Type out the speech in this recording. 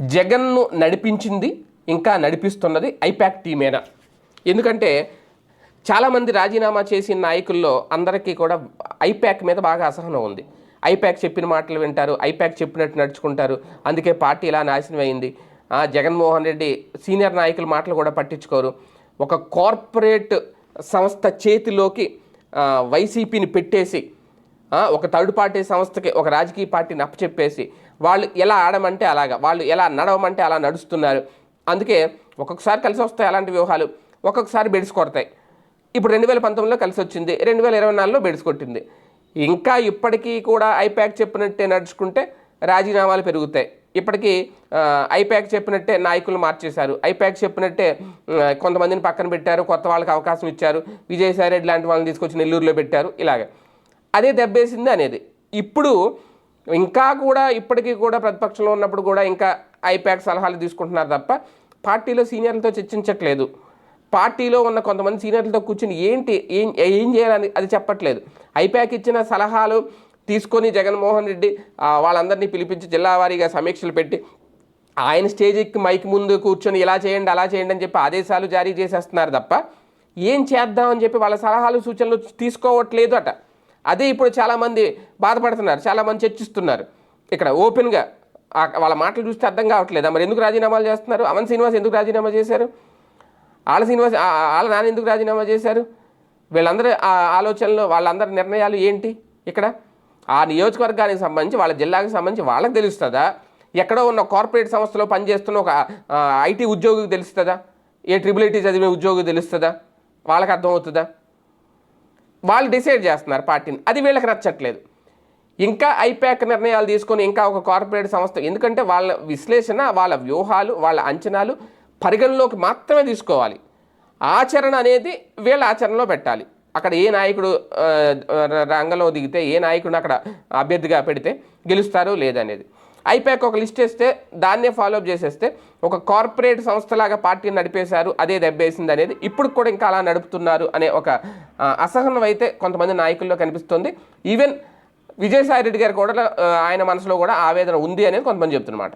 జగన్ను నడిపించింది ఇంకా నడిపిస్తున్నది ఐపాక్ టీమేనా? ఎందుకంటే చాలామంది రాజీనామా చేసిన నాయకుల్లో అందరికీ కూడా ఐపాక్ మీద బాగా అసహనం ఉంది. ఐపాక్ చెప్పిన మాటలు వింటారు ఐపాక్ చెప్పినట్టు నడుచుకుంటారు. అందుకే పార్టీ ఇలా నాశనం అయింది. ఆ, జగన్మోహన్ రెడ్డి సీనియర్ నాయకుల మాటలు కూడా పట్టించుకోరు. ఒక కార్పొరేట్ సంస్థ చేతిలోకి వైసీపీని పెట్టేసి ఒక థర్డ్ పార్టీ సంస్థకి ఒక రాజకీయ పార్టీని అప్పచెప్పేసి వాళ్ళు ఎలా ఆడమంటే అలాగా వాళ్ళు ఎలా నడవమంటే అలా నడుస్తున్నారు. అందుకే ఒక్కొక్కసారి కలిసి వస్తాయి అలాంటి వ్యూహాలు ఒక్కొక్కసారి బెడిసి కొడతాయి. ఇప్పుడు రెండు వేల పంతొమ్మిదిలో కలిసి వచ్చింది రెండు వేల ఇరవై నాలుగులో బెడిసి కొట్టింది. ఇంకా ఇప్పటికీ కూడా ఐప్యాక్ చెప్పినట్టే నడుచుకుంటే రాజీనామాలు పెరుగుతాయి. ఇప్పటికీ ఐప్యాక్ చెప్పినట్టే నాయకులు మార్చేశారు. ఐప్యాక్ చెప్పినట్టే కొంతమందిని పక్కన పెట్టారు కొత్త వాళ్ళకి అవకాశం ఇచ్చారు. విజయసాయి రెడ్డి లాంటి వాళ్ళని తీసుకొచ్చి నెల్లూరులో పెట్టారు ఇలాగ. అదే దెబ్బేసింది అనేది. ఇప్పుడు ఇంకా కూడా ఇప్పటికీ కూడా ప్రతిపక్షంలో ఉన్నప్పుడు కూడా ఇంకా ఐప్యాక్ సలహాలు తీసుకుంటున్నారు తప్ప పార్టీలో సీనియర్లతో చర్చించట్లేదు. పార్టీలో ఉన్న కొంతమంది సీనియర్లతో కూర్చుని ఏంటి ఏం ఏం చేయాలని అది చెప్పట్లేదు. ఐప్యాక్ ఇచ్చిన సలహాలు తీసుకొని జగన్మోహన్ రెడ్డి వాళ్ళందరినీ పిలిపించి జిల్లా వారీగా సమీక్షలు పెట్టి ఆయన స్టేజ్కి మైక్ ముందు కూర్చొని ఇలా చేయండి అలా చేయండి అని చెప్పి ఆదేశాలు జారీ చేసేస్తున్నారు తప్ప ఏం చేద్దామని చెప్పి వాళ్ళ సలహాలు సూచనలు తీసుకోవట్లేదు అట. అదే ఇప్పుడు చాలామంది బాధపడుతున్నారు చాలామంది చర్చిస్తున్నారు. ఇక్కడ ఓపెన్గా వాళ్ళ మాటలు చూస్తే అర్థం కావట్లేదా? మరి ఎందుకు రాజీనామాలు చేస్తున్నారు? అమన్ శ్రీనివాస్ ఎందుకు రాజీనామా చేశారు? ఆళ్ళ శ్రీనివాస్ ఆళ్ళ వాళ్ళ నాన్న ఎందుకు రాజీనామా చేశారు? వీళ్ళందరి ఆ ఆలోచనలు వాళ్ళందరి నిర్ణయాలు ఏంటి ఇక్కడ? ఆ నియోజకవర్గానికి సంబంధించి వాళ్ళ జిల్లాకి సంబంధించి వాళ్ళకి తెలుస్తుందా? ఎక్కడో ఉన్న కార్పొరేట్ సంస్థలో పనిచేస్తున్న ఒక ఐటీ ఉద్యోగికి తెలుస్తుందా? ఏ ట్రిపుల్ ఐటీ చదివిన ఉద్యోగి తెలుస్తుందా? వాళ్ళకి అర్థమవుతుందా? వాళ్ళు డిసైడ్ చేస్తున్నారు పార్టీని. అది వీళ్ళకి నచ్చట్లేదు. ఇంకా ఐప్యాక్ నిర్ణయాలు తీసుకొని ఇంకా ఒక కార్పొరేట్ సంస్థ ఎందుకంటే వాళ్ళ విశ్లేషణ వాళ్ళ వ్యూహాలు వాళ్ళ అంచనాలు పరిగణలోకి మాత్రమే తీసుకోవాలి. ఆచరణ అనేది వీళ్ళ ఆచరణలో పెట్టాలి. అక్కడ ఏ నాయకుడు రంగంలో దిగితే ఏ నాయకుడిని అక్కడ అభ్యర్థిగా పెడితే గెలుస్తారు లేదనేది. అయిపోయాక ఒక లిస్ట్ వేస్తే దాన్నే ఫాలోఅప్ చేసేస్తే ఒక కార్పొరేట్ సంస్థలాగా పార్టీని నడిపేశారు అదే దెబ్బేసింది అనేది ఇప్పుడు కూడా ఇంకా అలా నడుపుతున్నారు అనే ఒక అసహనం అయితే కొంతమంది నాయకుల్లో కనిపిస్తుంది. ఈవెన్ విజయసాయి రెడ్డి గారు కూడా ఆయన మనసులో కూడా ఆవేదన ఉంది అనేది కొంతమంది చెప్తున్నమాట.